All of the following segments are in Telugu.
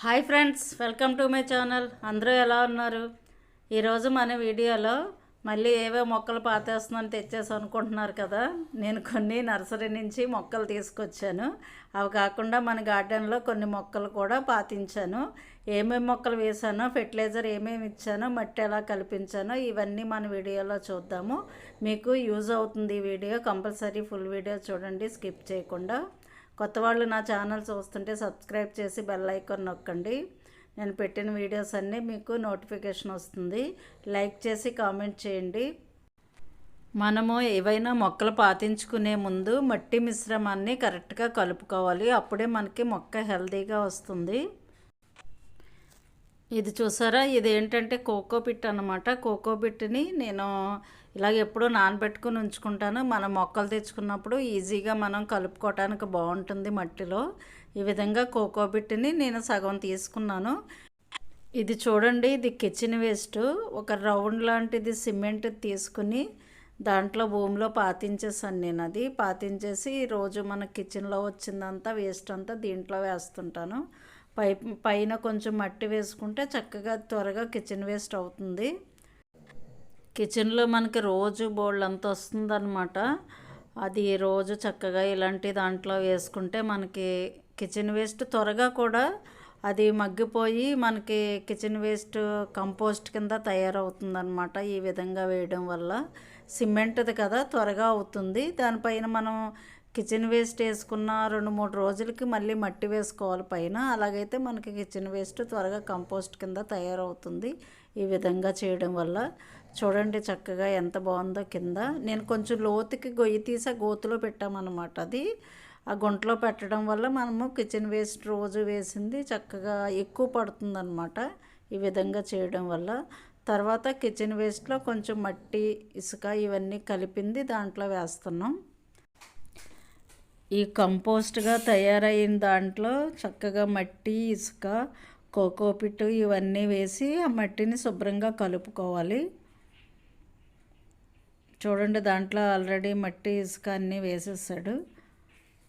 Hi friends welcome to my channel. అందరూ ఎలా ఉన్నారు? ఈరోజు మన వీడియోలో మళ్ళీ ఏవో మొక్కలు పాతేస్తున్నాను తెచ్చేసి అనుకుంటున్నారు కదా. నేను కొన్ని నర్సరీ నుంచి మొక్కలు తీసుకొచ్చాను. అవి కాకుండా మన గార్డెన్లో కొన్ని మొక్కలు కూడా పాతించాను. ఏమేమి మొక్కలు వేసానో ఫెర్టిలైజర్ ఏమేమి ఇచ్చానో మట్టి ఎలా కల్పించానో ఇవన్నీ మన వీడియోలో చూద్దాము. మీకు యూజ్ అవుతుంది ఈ వీడియో. కంపల్సరీ ఫుల్ వీడియో చూడండి స్కిప్ చేయకుండా. కొత్త వాళ్ళు నా ఛానల్ చూస్తుంటే సబ్స్క్రైబ్ చేసి బెల్ ఐకాన్ నొక్కండి. నేను పెట్టిన వీడియోస్ అన్నీ మీకు నోటిఫికేషన్ వస్తుంది. లైక్ చేసి కామెంట్ చేయండి. మనము ఏవైనా మొక్కలు పాతించుకునే ముందు మట్టి మిశ్రమాన్ని కరెక్ట్గా కలుపుకోవాలి. అప్పుడే మనకి మొక్క హెల్తీగా వస్తుంది. ఇది చూసారా? ఇది ఏంటంటే కోకో పిట్ అనమాట కోకో పిట్ని నేను ఇలాగ ఎప్పుడూ నానబెట్టుకుని ఉంచుకుంటాను. మనం మొక్కలు తెచ్చుకున్నప్పుడు ఈజీగా మనం కలుపుకోవటానికి బాగుంటుంది మట్టిలో. ఈ విధంగా కోకో పిట్ని నేను సగం తీసుకున్నాను. ఇది చూడండి ఇది కిచెన్ వేస్ట్. ఒక రౌండ్ లాంటిది సిమెంట్ తీసుకుని దాంట్లో భూమిలో పాతించేసాను నేను అది. పాతించేసి రోజు మన కిచెన్లో వచ్చిందంతా వేస్ట్ అంతా దీంట్లో వేస్తుంటాను. పై పైన కొంచెం మట్టి వేసుకుంటే చక్కగా త్వరగా కిచెన్ వేస్ట్ అవుతుంది. కిచెన్లో మనకి రోజు బోల్డ్ అంత వస్తుందన్నమాట. అది రోజు చక్కగా ఇలాంటి దాంట్లో వేసుకుంటే మనకి కిచెన్ వేస్ట్ త్వరగా కూడా అది మగ్గిపోయి మనకి కిచెన్ వేస్ట్ కంపోస్ట్ కింద తయారవుతుందన్నమాట ఈ విధంగా వేయడం వల్ల. సిమెంట్ది కదా త్వరగా అవుతుంది. దానిపైన మనం కిచెన్ వేస్ట్ వేసుకున్న రెండు మూడు రోజులకి మళ్ళీ మట్టి వేసుకోవాలి పైన. అలాగైతే మనకి కిచెన్ వేస్ట్ త్వరగా కంపోస్ట్ కింద తయారవుతుంది. ఈ విధంగా చేయడం వల్ల చూడండి చక్కగా ఎంత బాగుందో కింద. నేను కొంచెం లోతుకి గొయ్యి తీసి గోతులో పెట్టామన్నమాట అది. ఆ గుంటలో పెట్టడం వల్ల మనము కిచెన్ వేస్ట్ రోజు వేసింది చక్కగా ఎక్కువ పడుతుందన్నమాట. ఈ విధంగా చేయడం వల్ల. తర్వాత కిచెన్ వేస్ట్లో కొంచెం మట్టి ఇసుక ఇవన్నీ కలిపింది దాంట్లో వేస్తున్నాం. ఈ కంపోస్ట్గా తయారైన దాంట్లో చక్కగా మట్టి ఇసుక కోకోపిట్ ఇవన్నీ వేసి ఆ మట్టిని శుభ్రంగా కలుపుకోవాలి. చూడండి దాంట్లో ఆల్రెడీ మట్టి ఇసుక అన్నీ వేసేసాడు.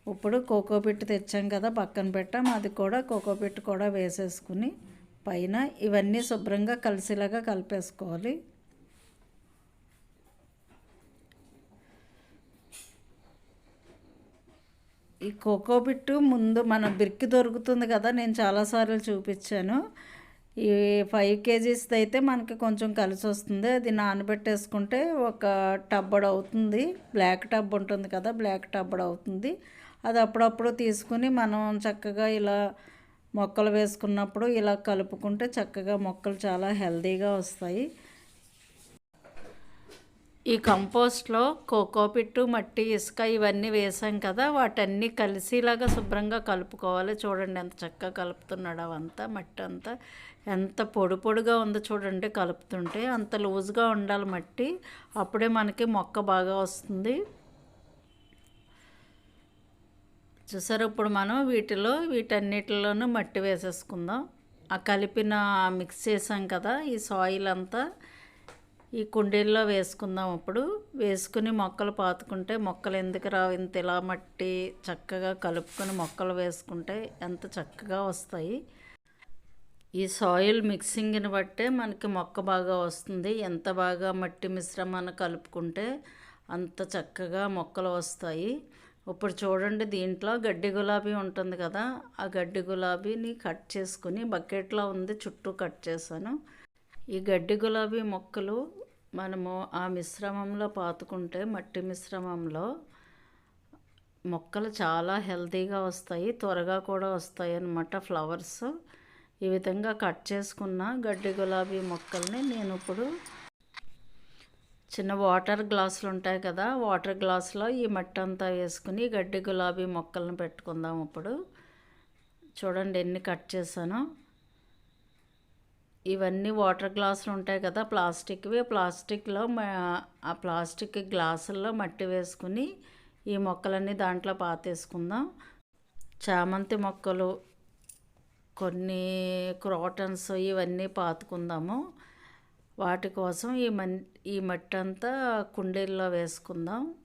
ఇప్పుడు కోకోపిట్ తెచ్చాం కదా పక్కన పెట్టాం అది కూడా కోకోపిట్ కూడా వేసేసుకుని పైన ఇవన్నీ శుభ్రంగా కలిసేలాగా కలిపేసుకోవాలి. ఈ కోకో పిట్టు ముందు మన బిర్కి దొరుకుతుంది కదా నేను చాలాసార్లు చూపించాను. ఈ ఫైవ్ కేజీస్ అయితే మనకి కొంచెం కలిసి వస్తుంది. అది నానబెట్టేసుకుంటే ఒక టబ్బడ్ అవుతుంది. బ్లాక్ టబ్ ఉంటుంది కదా బ్లాక్ టబ్బడ్ అవుతుంది. అది అప్పుడప్పుడు తీసుకుని మనం చక్కగా ఇలా మొక్కలు వేసుకున్నప్పుడు ఇలా కలుపుకుంటే చక్కగా మొక్కలు చాలా హెల్తీగా వస్తాయి. ఈ కంపోస్ట్లో కోకోపిట్టు మట్టి ఇసుక ఇవన్నీ వేసాం కదా వాటన్నీ కలిసిలాగా శుభ్రంగా కలుపుకోవాలి. చూడండి ఎంత చక్కగా కలుపుతున్నాడు అవంతా మట్టి అంతా. ఎంత పొడి పొడిగా ఉందో చూడండి కలుపుతుంటే. అంత లూజ్గా ఉండాలి మట్టి. అప్పుడే మనకి మొక్క బాగా వస్తుంది. చూసారు ఇప్పుడు మనం వీటిలో వీటన్నిటిలోనూ మట్టి వేసేసుకుందాం. ఆ కలిపిన మిక్స్ చేసాం కదా ఈ సాయిల్ అంతా. ఈ కుండీల్లో వేసుకుందాం అప్పుడు. వేసుకుని మొక్కలు పాతుకుంటే మొక్కలు ఎందుకు రావు? ఇంత ఇలా మట్టి చక్కగా కలుపుకొని మొక్కలు వేసుకుంటే ఎంత చక్కగా వస్తాయి? ఈ సాయిల్ మిక్సింగ్ని బట్టే మనకి మొక్క బాగా వస్తుంది. ఎంత బాగా మట్టి మిశ్రమాన్ని కలుపుకుంటే అంత చక్కగా మొక్కలు వస్తాయి. ఇప్పుడు చూడండి దీంట్లో గడ్డి గులాబీ ఉంటుంది కదా. ఆ గడ్డి గులాబీని కట్ చేసుకుని బకెట్లో ఉంది. చుట్టూ కట్ చేశాను. ఈ గడ్డి గులాబీ మొక్కలు మనము ఆ మిశ్రమంలో పాతుకుంటే మట్టి మిశ్రమంలో మొక్కలు చాలా హెల్తీగా వస్తాయి త్వరగా కూడా వస్తాయి అన్నమాట ఫ్లవర్స్. ఈ విధంగా కట్ చేసుకున్న గడ్డి గులాబీ మొక్కల్ని నేను ఇప్పుడు చిన్న వాటర్ గ్లాసులు ఉంటాయి కదా వాటర్ గ్లాసులో ఈ మట్టి అంతా వేసుకుని గడ్డి గులాబీ మొక్కలను పెట్టుకుందాం ఇప్పుడు. చూడండి ఎన్ని కట్ చేశానో. ఇవన్నీ వాటర్ గ్లాసులు ఉంటాయి కదా ప్లాస్టిక్వి. ప్లాస్టిక్లో ఆ ప్లాస్టిక్ గ్లాసుల్లో మట్టి వేసుకుని ఈ మొక్కలన్నీ దాంట్లో పాతేసుకుందాం. చామంతి మొక్కలు కొన్ని క్రోటన్స్ ఇవన్నీ పాతుకుందాము. వాటి కోసం ఈ మన్ ఈ మట్టి అంతా కుండీల్లో వేసుకుందాం.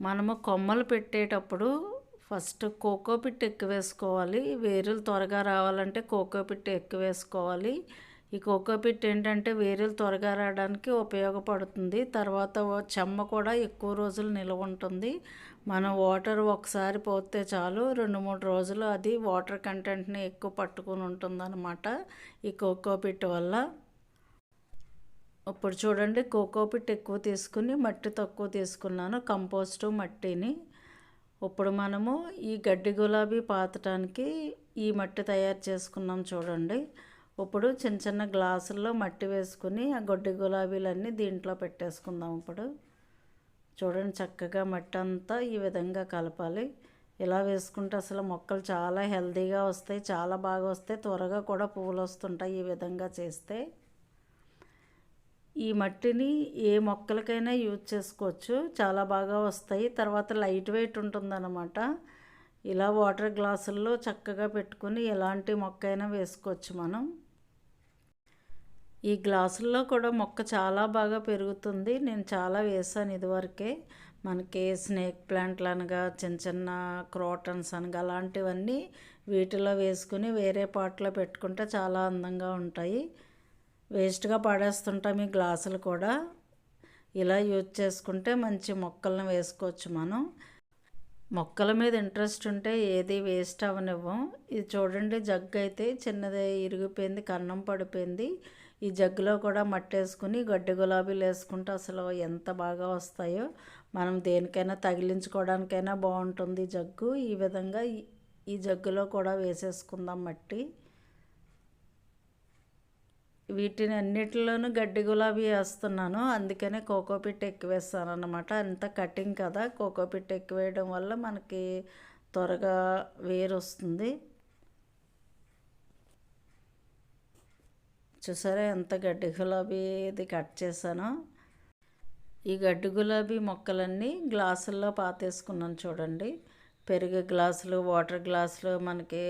మనము కొమ్మలు పెట్టేటప్పుడు ఫస్ట్ కోకో పిట్ ఎక్కువ వేసుకోవాలి. వేరులు త్వరగా రావాలంటే కోకో పిట్ ఎక్కువ వేసుకోవాలి. ఈ కోకో పిట్ ఏంటంటే వేరులు త్వరగా రావడానికి ఉపయోగపడుతుంది. తర్వాత చెమ్మ కూడా ఎక్కువ రోజులు నిల్వ ఉంటుంది. మనం వాటర్ ఒకసారి పోతే చాలు రెండు మూడు రోజులు అది వాటర్ కంటెంట్ని ఎక్కువ పట్టుకుని ఉంటుందన్నమాట ఈ కోకో పిట్ వల్ల. ఇప్పుడు చూడండి కోకో పిట్ ఎక్కువ తీసుకుని మట్టి తక్కువ తీసుకున్నాను కంపోస్టు మట్టిని. ఇప్పుడు మనము ఈ గడ్డి గులాబీ పాతటానికి ఈ మట్టి తయారు చేసుకున్నాం చూడండి. ఇప్పుడు చిన్న చిన్న గ్లాసుల్లో మట్టి వేసుకుని ఆ గడ్డి గులాబీలన్నీ దీంట్లో పెట్టేసుకుందాం ఇప్పుడు. చూడండి చక్కగా మట్టి అంతా ఈ విధంగా కలపాలి. ఇలా వేసుకుంటే అసలు మొక్కలు చాలా హెల్తీగా వస్తాయి చాలా బాగా వస్తాయి. త్వరగా కూడా పువ్వులు వస్తుంటాయి ఈ విధంగా చేస్తే. ఈ మట్టిని ఏ మొక్కలకైనా యూజ్ చేసుకోవచ్చు. చాలా బాగా వస్తాయి. తర్వాత లైట్ వెయిట్ ఉంటుందన్నమాట. ఇలా వాటర్ గ్లాసుల్లో చక్కగా పెట్టుకుని ఎలాంటి మొక్క అయినా వేసుకోవచ్చు మనం. ఈ గ్లాసుల్లో కూడా మొక్క చాలా బాగా పెరుగుతుంది. నేను చాలా వేసాను ఇదివరకే. మనకి స్నేక్ ప్లాంట్లు అనగా చిన్న చిన్న క్రోటన్స్ అనగా అలాంటివన్నీ వీటిలో వేసుకుని వేరే పాట్లో పెట్టుకుంటే చాలా అందంగా ఉంటాయి. వేస్ట్గా పాడేస్తుంటాం ఈ గ్లాసులు కూడా. ఇలా యూజ్ చేసుకుంటే మంచి మొక్కలను వేసుకోవచ్చు మనం. మొక్కల మీద ఇంట్రెస్ట్ ఉంటే ఏది వేస్ట్ అవనివ్వం ఇది చూడండి జగ్గు అయితే చిన్నది ఇరిగిపోయింది కన్నం పడిపోయింది. ఈ జగ్గులో కూడా మట్టి వేసుకుని గడ్డి గులాబీలు వేసుకుంటే అసలు ఎంత బాగా వస్తాయో. మనం దేనికైనా తగిలించుకోవడానికైనా బాగుంటుంది జగ్గు. ఈ విధంగా ఈ- ఈ జగ్గులో కూడా వేసేసుకుందాం మట్టి. వీటిని అన్నిటిలోనూ గడ్డి గులాబీ వేస్తున్నాను. అందుకనే కోకోపిట్ ఎక్కువ వేస్తాను అనమాట అంత కటింగ్ కదా కోకోపిట్ ఎక్కువ వేయడం వల్ల మనకి త్వరగా వేరు వస్తుంది. చూసారా ఎంత గడ్డి గులాబీ ఇది కట్ చేశానో? ఈ గడ్డి గులాబీ మొక్కలన్నీ గ్లాసుల్లో పాతేసుకున్నాను చూడండి. పెరుగు గ్లాసులు వాటర్ గ్లాసులు మనకి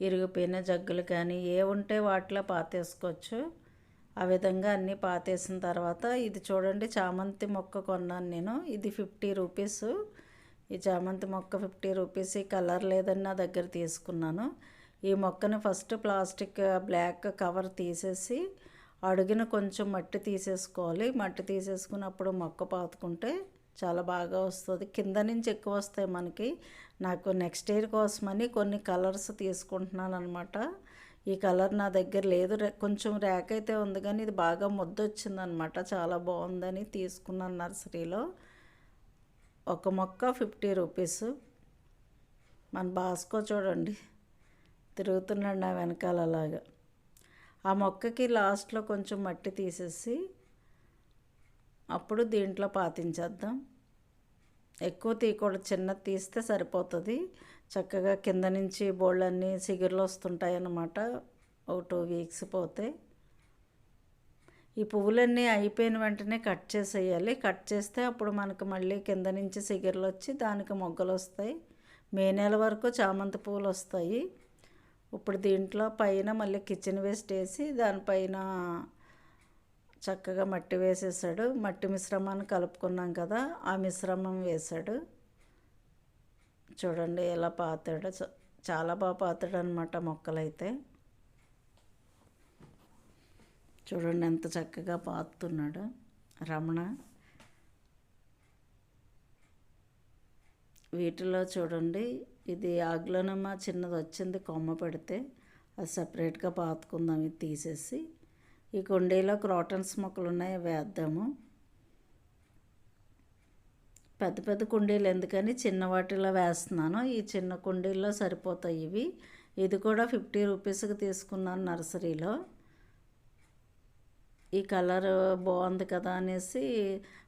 ఇరిగిపోయిన జగ్గులు కానీ ఏ ఉంటే వాటిలో పాతేసుకోవచ్చు. ఆ విధంగా అన్నీ పాతేసిన తర్వాత ఇది చూడండి చామంతి మొక్క కొన్నాను నేను. ఇది ఫిఫ్టీ రూపీస్. ఈ చామంతి మొక్క ఫిఫ్టీ రూపీస్. ఈ కలర్ లేదని నా దగ్గర తీసుకున్నాను. ఈ మొక్కని ఫస్ట్ ప్లాస్టిక్ బ్లాక్ కవర్ తీసేసి అడుగున కొంచెం మట్టి తీసేసుకోవాలి. మట్టి తీసేసుకున్నప్పుడు మొక్క పాతుకుంటే చాలా బాగా వస్తుంది. కింద నుంచి ఎక్కువ వస్తాయి మనకి. నాకు నెక్స్ట్ ఇయర్ కోసమని కొన్ని కలర్స్ తీసుకుంటున్నాను అనమాట ఈ కలర్ నా దగ్గర లేదు. కొంచెం ర్యాక్ అయితే ఉంది కానీ ఇది బాగా ముద్దొచ్చిందనమాట చాలా బాగుందని తీసుకున్నాను నర్సరీలో. ఒక మొక్క ఫిఫ్టీ రూపీస్ మన బాస్కో చూడండి. తిరుగుతున్నాడు నా వెనకాల అలాగా. ఆ మొక్కకి లాస్ట్లో కొంచెం మట్టి తీసేసి అప్పుడు దీంట్లో పాతించేద్దాం. ఎక్కువ తీయకూడదు చిన్నది తీస్తే సరిపోతుంది. చక్కగా కింద నుంచి బోళ్ళన్నీ సిగురులు వస్తుంటాయి అన్నమాట ఒక టూ వీక్స్ పోతే. ఈ పువ్వులన్నీ అయిపోయిన వెంటనే కట్ చేసేయాలి. కట్ చేస్తే అప్పుడు మనకు మళ్ళీ కింద నుంచి సిగిర్లు వచ్చి దానికి మొగ్గలు వస్తాయి. మే నెల వరకు చామంతి పువ్వులు వస్తాయి. ఇప్పుడు దీంట్లో పైన మళ్ళీ కిచెన్ వేస్ట్ వేసి దానిపైన చక్కగా మట్టి వేసేసాడు. మట్టి మిశ్రమాన్ని కలుపుకున్నాం కదా ఆ మిశ్రమం వేశాడు. చూడండి ఎలా పాతాడు. చ- చాలా బాగా పాతాడు అనమాట మొక్కలైతే. చూడండి ఎంత చక్కగా పాతున్నాడు. రమణ. వీటిలో చూడండి ఇది ఆగ్లోనమ్మ చిన్నది వచ్చింది కొమ్మ పెడితే అది సపరేట్గా పాతుకుందాం ఇది తీసేసి. ఈ కుండీలో క్రోటన్స్ మొక్కలు ఉన్నాయి వేద్దాము. పెద్ద పెద్ద కుండీలు ఎందుకని చిన్న వాటిలో వేస్తున్నాను. ఈ చిన్న కుండీల్లో సరిపోతాయి ఇవి. ఇది కూడా ఫిఫ్టీ రూపీస్కి తీసుకున్నాను నర్సరీలో. ఈ కలర్ బాగుంది కదా అనేసి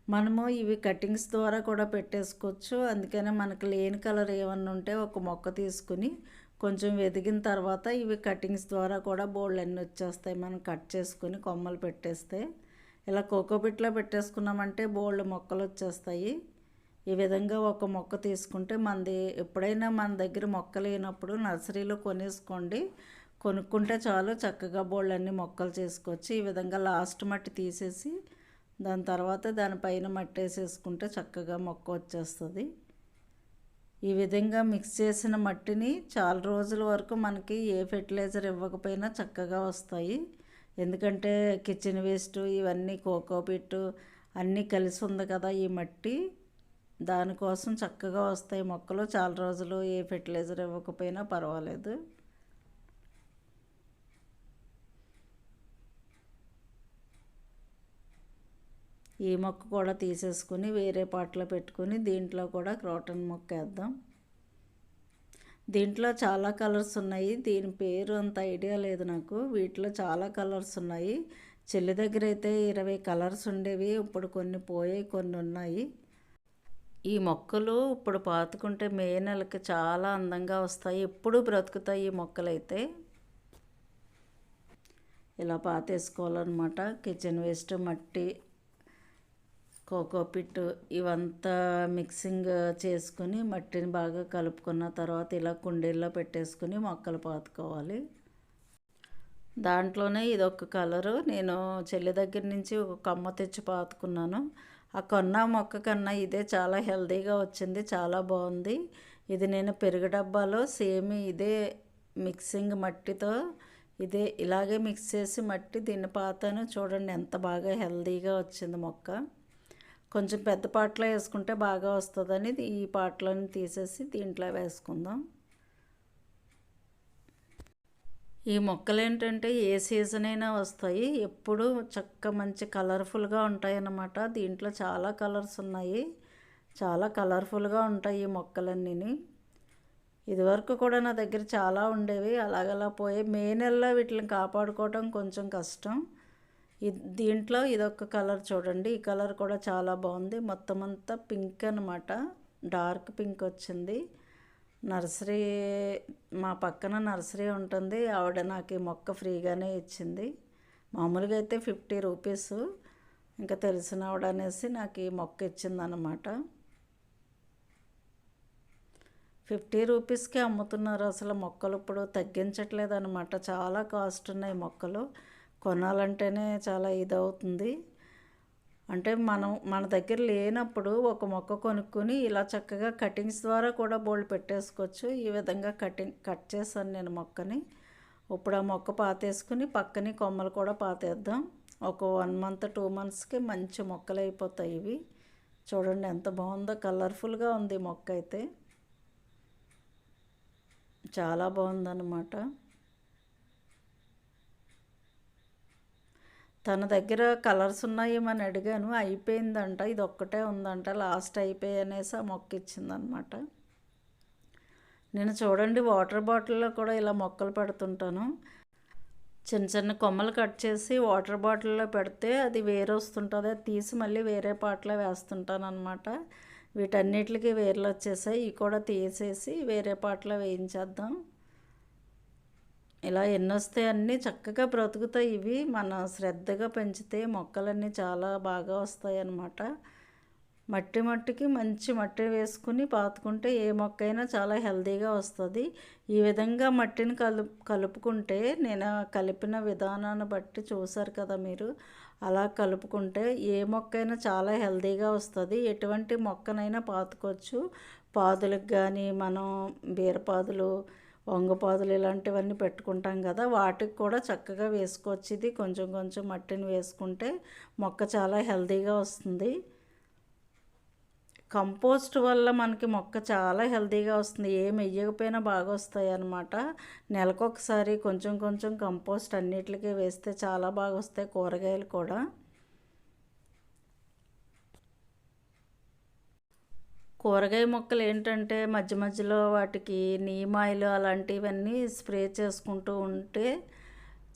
మనము ఇవి కటింగ్స్ ద్వారా కూడా పెట్టేసుకోవచ్చు. అందుకనే మనకు లేని కలర్ ఏమన్నా ఉంటే ఒక మొక్క తీసుకుని కొంచెం వెదిగిన తర్వాత ఇవి కటింగ్స్ ద్వారా కూడా బోల్డ్ అన్నీ వచ్చేస్తాయి. మనం కట్ చేసుకుని కొమ్మలు పెట్టేస్తే. ఇలా కోకోపిట్లో పెట్టేసుకున్నామంటే బోల్డ్ మొక్కలు వచ్చేస్తాయి. ఈ విధంగా ఒక మొక్క తీసుకుంటే మనది ఎప్పుడైనా మన దగ్గర మొక్క లేనప్పుడు నర్సరీలో కొనేసుకోండి. కొనుక్కుంటే చాలు చక్కగా బోల్డ్ అన్ని మొక్కలు చేసుకోవచ్చు. ఈ విధంగా లాస్ట్ మట్టి తీసేసి దాని తర్వాత దానిపైన మట్టి వేసేసుకుంటే చక్కగా మొక్క వచ్చేస్తుంది. ఈ విధంగా మిక్స్ చేసిన మట్టిని చాలా రోజుల వరకు మనకి ఏ ఫెర్టిలైజర్ ఇవ్వకపోయినా చక్కగా వస్తాయి. ఎందుకంటే కిచెన్ వేస్ట్ ఇవన్నీ కోకోపిట్ అన్నీ కలిసి ఉంది కదా ఈ మట్టి. దానికోసం చక్కగా వస్తాయి మొక్కలు. చాలా రోజులు ఏ ఫెర్టిలైజర్ ఇవ్వకపోయినా పర్వాలేదు. ఈ మొక్క కూడా తీసేసుకుని వేరే పాటలో పెట్టుకుని దీంట్లో కూడా క్రోటన్ మొక్క వేద్దాం. దీంట్లో చాలా కలర్స్ ఉన్నాయి. దీని పేరు అంత ఐడియా లేదు నాకు. వీటిలో చాలా కలర్స్ ఉన్నాయి. చెల్లి దగ్గర అయితే ఇరవై కలర్స్ ఉండేవి. ఇప్పుడు కొన్ని పోయాయి కొన్ని ఉన్నాయి. ఈ మొక్కలు ఇప్పుడు పాతుకుంటే మే నెలకి చాలా అందంగా వస్తాయి. ఎప్పుడు బ్రతుకుతాయి ఈ మొక్కలైతే? ఇలా పాతేసుకోవాలన్నమాట. కిచెన్ వేస్ట్ మట్టి కోకోపిట్ ఇవంతా మిక్సింగ్ చేసుకుని మట్టిని బాగా కలుపుకున్న తర్వాత ఇలా కుండీల్లో పెట్టేసుకుని మొక్కలు పాతుకోవాలి. దాంట్లోనే ఇదొక కలరు. నేను చెల్లి దగ్గర నుంచి ఒక కొమ్మ తెచ్చి పాతుకున్నాను. ఆ కొన్న మొక్క కన్నా ఇదే చాలా హెల్దీగా వచ్చింది చాలా బాగుంది. ఇది నేను పెరుగు డబ్బాలో సేమ్ ఇదే మిక్సింగ్ మట్టితో ఇదే ఇలాగే మిక్స్ చేసి మట్టి దీన్ని పాతాను. చూడండి ఎంత బాగా హెల్దీగా వచ్చింది మొక్క. కొంచెం పెద్ద పాటలో వేసుకుంటే బాగా వస్తుందని ఈ పాటలను తీసేసి దీంట్లో వేసుకుందాం. ఈ మొక్కలు ఏంటంటే ఏ సీజన్ అయినా వస్తాయి. ఎప్పుడు చక్క మంచి కలర్ఫుల్గా ఉంటాయి అన్నమాట దీంట్లో చాలా కలర్స్ ఉన్నాయి. చాలా కలర్ఫుల్గా ఉంటాయి ఈ మొక్కలన్నీ ఇదివరకు కూడా నా దగ్గర చాలా ఉండేవి. అలాగలా పోయి మే నెలలో వీటిని కాపాడుకోవడం కొంచెం కష్టం. దీంట్లో ఇదొక కలర్ చూడండి. ఈ కలర్ కూడా చాలా బాగుంది. మొత్తం అంతా పింక్ అనమాట డార్క్ పింక్ వచ్చింది. నర్సరీ మా పక్కన నర్సరీ ఉంటుంది. ఆవిడ నాకు ఈ మొక్క ఫ్రీగానే ఇచ్చింది. మామూలుగా అయితే ఫిఫ్టీ రూపీస్. ఇంకా తెలిసిన ఆవిడ అనేసి నాకు ఈ మొక్క ఇచ్చిందనమాట ఫిఫ్టీ రూపీస్కి అమ్ముతున్నారు అసలు మొక్కలు. ఇప్పుడు తగ్గించట్లేదు అనమాట చాలా కాస్ట్ ఉన్నాయి మొక్కలు. కొనాలంటేనే చాలా ఇదవుతుంది. అంటే మనం మన దగ్గర లేనప్పుడు ఒక మొక్క కొనుక్కొని ఇలా చక్కగా కటింగ్స్ ద్వారా కూడా బోల్డ్ పెట్టేసుకోవచ్చు. ఈ విధంగా కటింగ్ కట్ చేశాను నేను మొక్కని. ఇప్పుడు ఆ మొక్క పాతేసుకుని పక్కని కొమ్మలు కూడా పాతేద్దాం. ఒక వన్ మంత్ టూ మంత్స్కి మంచి మొక్కలు అయిపోతాయి ఇవి. చూడండి ఎంత బాగుందో కలర్ఫుల్గా ఉంది మొక్క అయితే. చాలా బాగుందన్నమాట. తన దగ్గర కలర్స్ ఉన్నాయేమని అడిగాను. అయిపోయిందంట ఇది ఒక్కటే ఉందంట లాస్ట్ అయిపోయి అనేసి ఆ మొక్క ఇచ్చిందనమాట. నేను చూడండి వాటర్ బాటిల్లో కూడా ఇలా మొక్కలు పెడుతుంటాను. చిన్న చిన్న కొమ్మలు కట్ చేసి వాటర్ బాటిల్లో పెడితే అది వేరే వస్తుంటుంది అది తీసి మళ్ళీ వేరే పాటలో వేస్తుంటాను అనమాట వీటన్నిటికి వేర్లు వచ్చేసాయి ఇవి కూడా తీసేసి వేరే పాటలో వేయించేద్దాం. ఇలా ఎన్నొస్తే అన్నీ చక్కగా బ్రతుకుతాయి. ఇవి మన శ్రద్ధగా పెంచితే మొక్కలన్నీ చాలా బాగా వస్తాయి అన్నమాట మట్టి మట్టికి మంచి మట్టి వేసుకుని పాతుకుంటే ఏ మొక్క అయినా చాలా హెల్తీగా వస్తుంది. ఈ విధంగా మట్టిని కలు కలుపుకుంటే నేను కలిపిన విధానాన్ని బట్టి చూసారు కదా మీరు. అలా కలుపుకుంటే ఏ మొక్క అయినా చాలా హెల్తీగా వస్తుంది. ఎటువంటి మొక్కనైనా పాతుకోవచ్చు. పాదులకు కానీ మనం బీరపాదులు వంగపాదులు ఇలాంటివన్నీ పెట్టుకుంటాం కదా వాటికి కూడా చక్కగా వేసుకోవచ్చు. ఇది కొంచెం కొంచెం మట్టిని వేసుకుంటే మొక్క చాలా హెల్తీగా వస్తుంది. కంపోస్ట్ వల్ల మనకి మొక్క చాలా హెల్తీగా వస్తుంది. ఏమి వెయ్యకపోయినా బాగా వస్తాయి అన్నమాట. నెలకొకసారి కొంచెం కొంచెం కంపోస్ట్ అన్నిటికీ వేస్తే చాలా బాగా వస్తాయి కూరగాయలు కూడా. కూరగాయ మొక్కలు ఏంటంటే మధ్య మధ్యలో వాటికి నీమాయిలు అలాంటివన్నీ స్ప్రే చేసుకుంటూ ఉంటే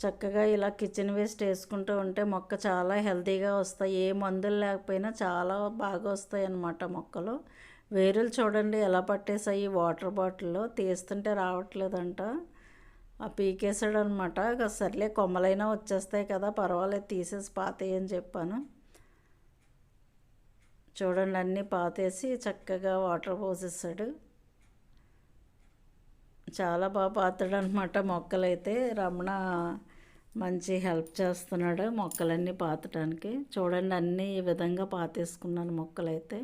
చక్కగా ఇలా కిచెన్ వేస్ట్ వేసుకుంటూ ఉంటే మొక్క చాలా హెల్తీగా వస్తాయి. ఏ మందులు లేకపోయినా చాలా బాగా వస్తాయి అన్నమాట మొక్కలు. వేరులు చూడండి ఎలా పట్టేసాయి వాటర్ బాటిల్లో తీస్తుంటే రావట్లేదంట. ఆ పీకేసాడు అనమాట సర్లే కొమ్మలైనా వచ్చేస్తాయి కదా పర్వాలేదు తీసేసి పాతేయని చెప్పాను. చూడండి అన్నీ పాతేసి చక్కగా వాటర్ పోసేసాడు. చాలా బాగా పాతాడు అనమాట మొక్కలైతే. రమణ మంచి హెల్ప్ చేస్తున్నాడు మొక్కలన్నీ పాతడానికి చూడండి అన్నీ ఈ విధంగా పాతేసుకున్నాను మొక్కలైతే.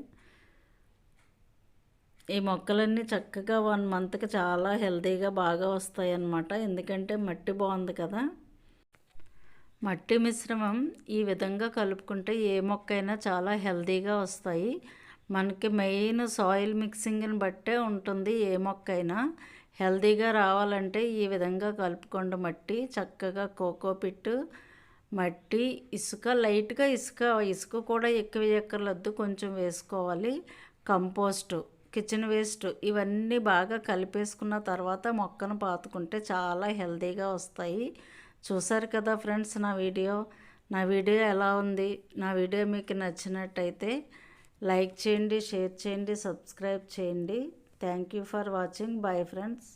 ఈ మొక్కలన్నీ చక్కగా వన్ మంత్కి చాలా హెల్తీగా బాగా వస్తాయి అన్నమాట ఎందుకంటే మట్టి బాగుంది కదా. మట్టి మిశ్రమం ఈ విధంగా కలుపుకుంటే ఏ మొక్కైనా చాలా హెల్తీగా వస్తాయి. మనకి మెయిన్ సాయిల్ మిక్సింగ్ని బట్టే ఉంటుంది ఏ మొక్కైనా. హెల్తీగా రావాలంటే ఈ విధంగా కలుపుకోండి మట్టి చక్కగా కోకో పిట్టు మట్టి ఇసుక లైట్గా ఇసుక ఇసుక కూడా ఎక్కువ ఎక్కర్లొద్దు కొంచెం వేసుకోవాలి. కంపోస్టు కిచెన్ వేస్ట్ ఇవన్నీ బాగా కలిపేసుకున్న తర్వాత మొక్కను పాతుకుంటే చాలా హెల్తీగా వస్తాయి. చూసారు కదా ఫ్రెండ్స్ నా వీడియో. నా వీడియో ఎలా ఉంది? నా వీడియో మీకు నచ్చినట్టయితే లైక్ చేయండి షేర్ చేయండి సబ్స్క్రైబ్ చేయండి. Thank you for watching. Bye friends.